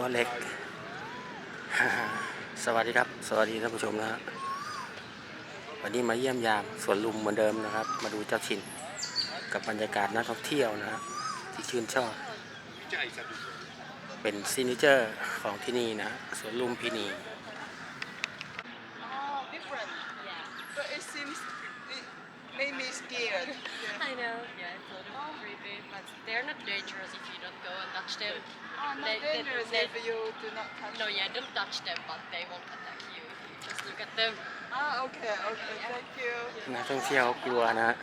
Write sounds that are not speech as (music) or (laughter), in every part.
ตัวเล็ก สวัสดีครับ สวัสดีท่านผู้ชมนะวันนี้มาเยี่ยมยามสวนลุมเหมือนเดิมนะครับ มาดูเจ้าชินกับบรรยากาศนักท่องเที่ยวนะที่ชื่นชอบ เป็นซินิเจอร์ของที่นี่นะฮะสวนลุมพินี I know. Yeah, it's a little creepy, but they're not dangerous if you don't go and touch them. Oh, not They- they- dangerous they- if you do not touch. No, yeah, don't touch them, but they won't attack you if you just look at them. Ah, okay, okay, thank you. นักท่องเที่ยวกลัวนะฮะ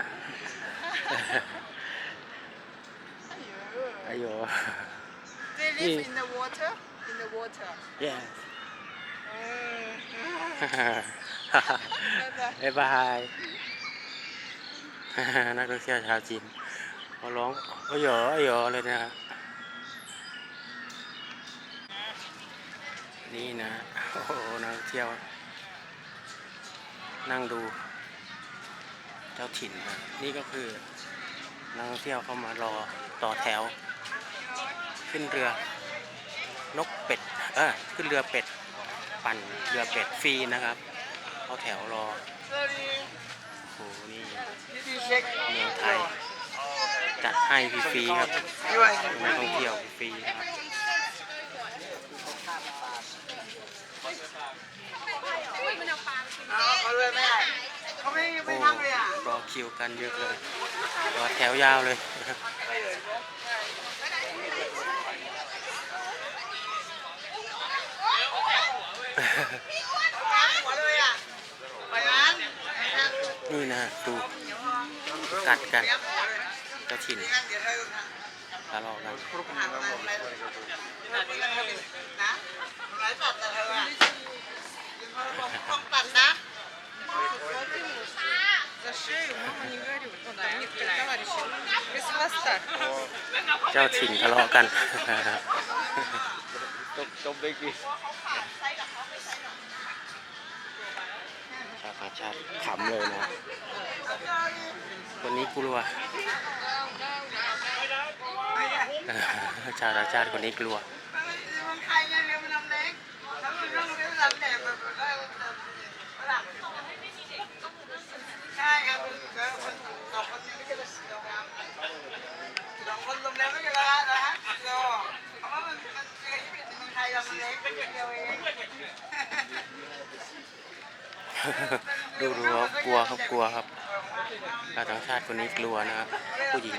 Aiyo. อายุ (laughs) They live Yeah. in the water. In the water. yes Uh, (laughs) บ๊ายบาย นักท่องเที่ยวชาวจีนเขาร้องโอ้ยโอ้ยเลยนะฮะนี่นะโอ้โหนักท่องเที่ยว นั่งดู เจ้าถิ่นนะนี่ก็คือนักท่องเที่ยวเข้ามารอต่อแถว ขึ้นเรือนกเป็ดเออขึ้นเรือเป็ด ปั่นเรือเป็ดฟรีนะครับ เอาแถวรอ โอ้โหนี่ Did you check? เมืองไทยจัดให้ฟรีๆครับ You are นักท่องเที่ยวฟรีนะครับอ๋อเขาเลยไม่ได้เขาไม่ไม่โอ้นั่งเลยอะรอคิวกันเยอะเลยรอแถวยาวเลยหัวเลยอะไปร้าน นี่นะดูกัดกันกระชินทะเลาะกันเจ้าถิ่นทะเลาะกันจบจบได้กี่ ต่างชาติขำเลยนะคนนี้กลัวชาวต่างชาติคนนี้กลัว ดูดูครับกลัวครับกลัวครับชาวต่างชาติคนนี้กลัวนะครับผู้หญิง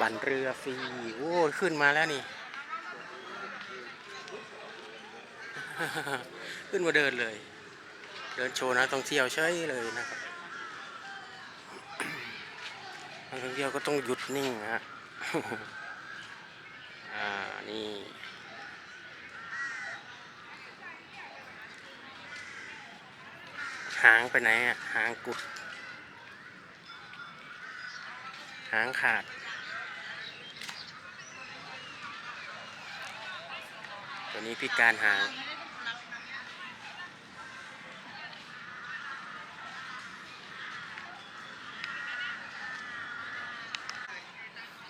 บันเรือฟรีโอ้ขึ้นมาแล้วนี่ ขึ้นมาเดินเลย เดินโชว์นะต้องเที่ยวใช่เลยนะครับนัท่องเที่ยวก็ต้องหยุดนิ่งฮะอ่านี่ หางไปไหนอะ หางกุด หางขาด ตัวนี้พิการหาง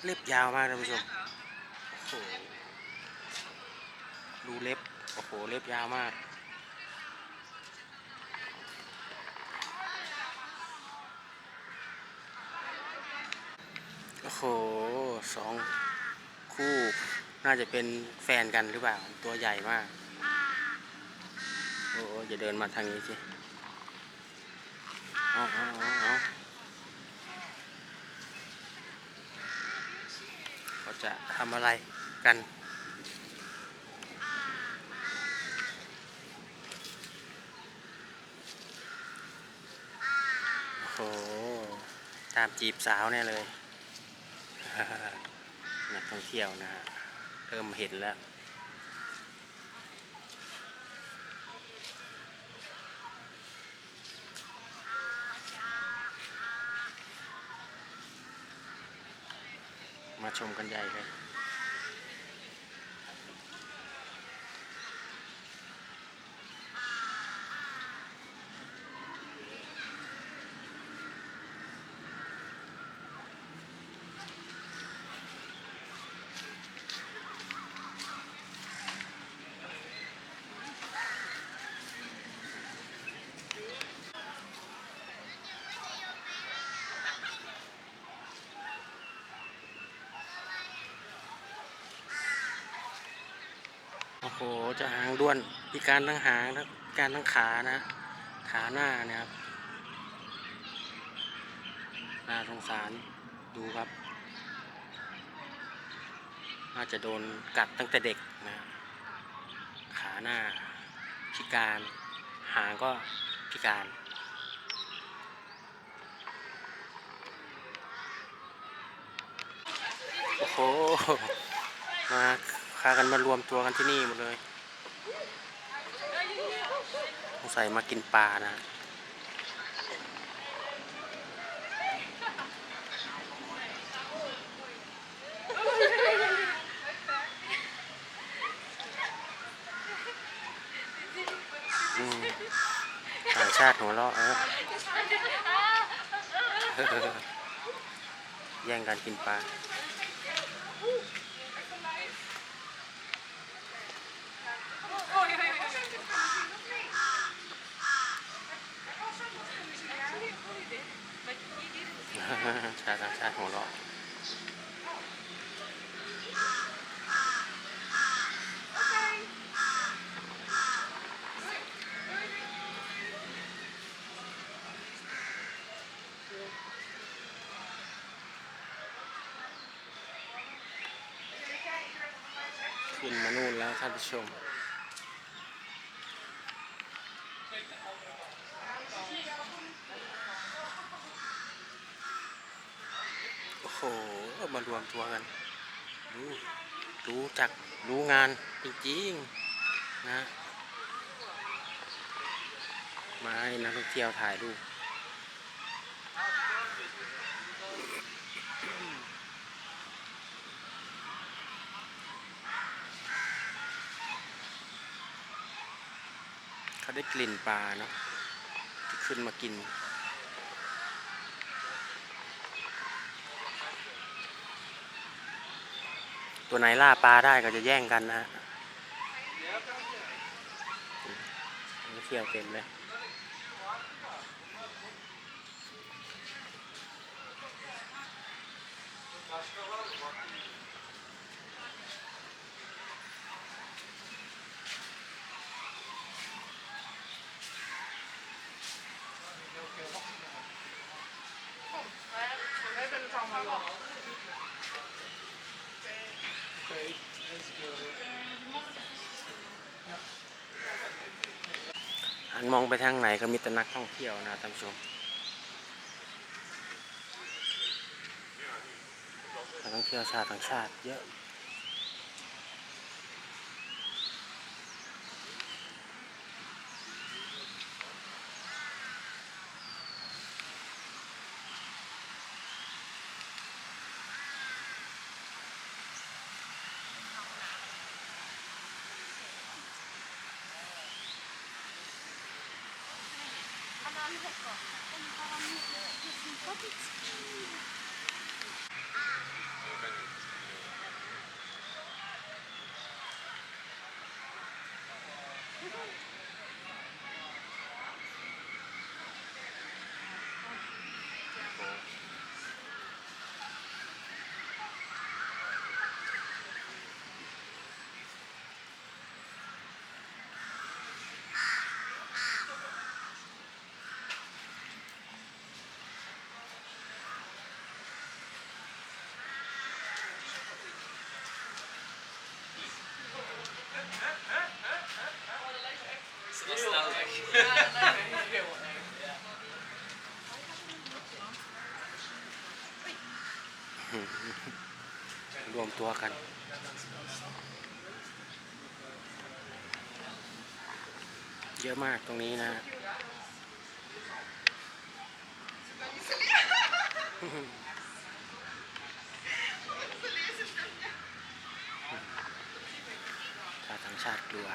เล็บยาวมากท่านผู้ชม โอ้โห ดูเล็บ โอ้โห เล็บยาวมาก โอ้โหสองคู่น่าจะเป็นแฟนกันหรือเปล่า ตัวใหญ่มาก โอ้โหอย่าเดินมาทางนี้สิเอาเอาเอาเอาเขาจะทำอะไรกันโอ้โหตามจีบสาวเนี่ยเลย นักท่องเที่ยวนะฮะเริ่มเห็นแล้วมาชมกันใหญ่เลย โหจะหางด้วนพิการทั้งหางทั้งการทั้งขานะขาหน้าเนี่ยครับน่าสงสารดูครับ น่าจะโดนกัดตั้งแต่เด็กนะขาหน้าพิการหางก็พิการโอ้โหมาากันมารวมตัวกันที่นี่หมดเลยสงสัยมากินปลานะต่างชาติหัวเราะเออแย่งกันกินปลา ชาติต่างชาติหัวเราะขึ้นมานู่นแล้วท่านผู้ชม โอ้โหมารวมตัวกัน รู้รู้จักรู้งานจริงๆนะ มาให้นักท่องเที่ยวถ่ายรูปเขาได้กลิ่นปลาเนาะที่ขึ้นมากิน ตัวไหนล่าปลาได้ก็จะแย่งกันนะฮะเที่ยวเต็มเลยหั นมองไปทางไหนก็มีแต่นักท่องเที่ยวนะท่านผู้ชมนักท่องเที่ยวชาติต่างชาติเยอะ パピチキン。 รวมตัวกัน เยอะมากตรงนี้นะชาติต่างชาติกลัว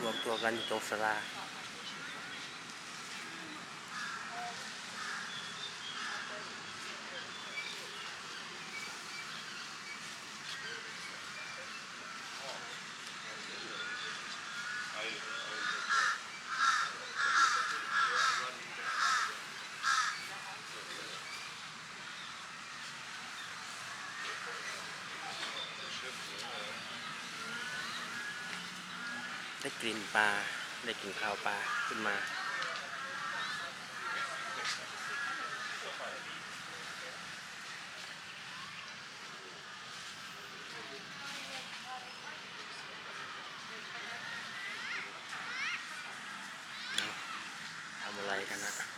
รวมตัวกันอยู่ตรงสลา ได้กลิ่นปลาได้กลิ่นข้าวปลาขึ้นมา ทำอะไรกันนะ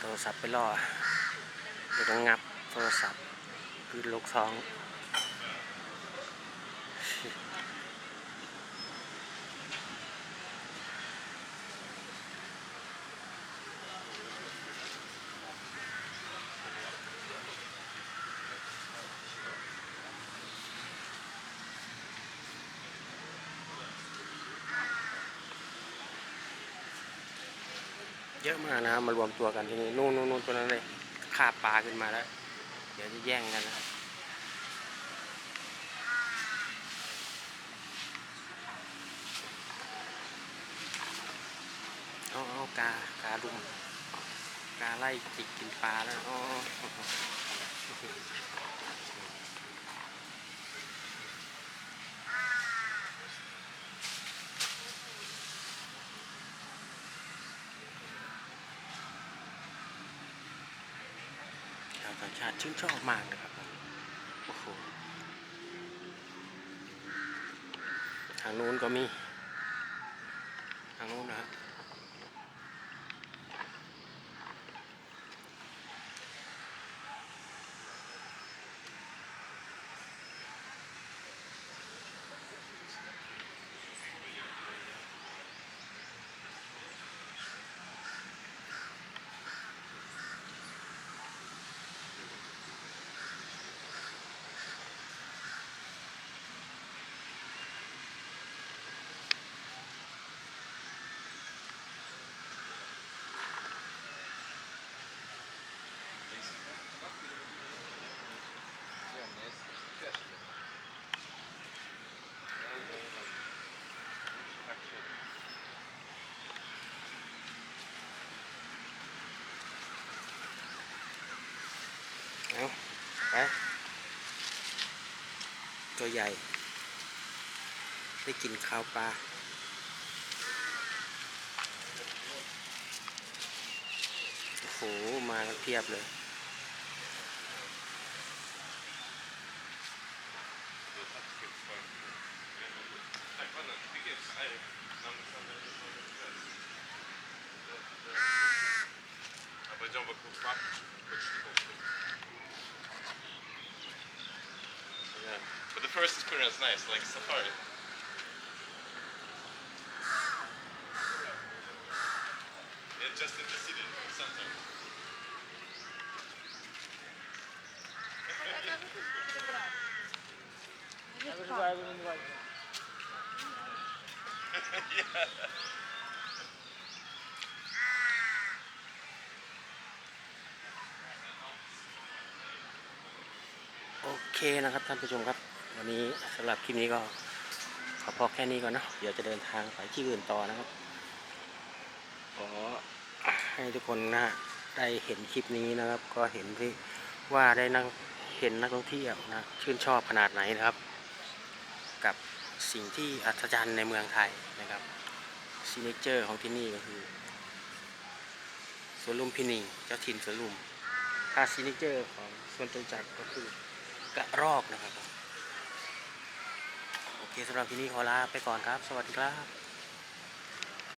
โทรศัพท์ไปล่อเดี๋ยวต้องงับโทรศัพท์คือลูกท้อง ยอะมากนะครับมารวมตัวกันที่นี่นู่นนู่นตัวนั้นเลยคาบปลาขึ้นมาแล้ว เดี๋ยวจะแย่งกันนะครับเอาเอากากาดุมกาไล่จิกกินปลาแล้วอ๋อชาวต่าง ชื่นชอบมากนะครับโอ้โหทางนู้นก็มี ทางนู้นนะครับ เอาไป ตัวใหญ่ ได้กินข้าวปลาโอ้โห มากันเพียบเลย the first experience nice, like safari. Yeah, just in the city center. yeah. โอเคนะครับท่านผู้ชมครับ ันนี้สำหรับคลิปนี้ก็ขอพอแค่นี้ก่อนเนาะเดี๋ยวจะเดินทางไปที่อื่นต่อนะครับขอให้ทุกคนนะได้เห็นคลิปนี้นะครับ ก็เห็นที่ว่าได้นั่งเห็นนักท่องเที่ยวนะชื่นชอบขนาดไหนนะครับ กับสิ่งที่อัศจรรย์ในเมืองไทยนะครับซีเนเจอร์ของที่นี่ก็คือสวนลุมพินีเจ้าถิ่นสวนลุมถ้าซีเนเจอร์ของส่วนจตุจักก็คือกระรอกนะครับ สำหรับที่นี้ขอลาไปก่อนครับ สวัสดีครับ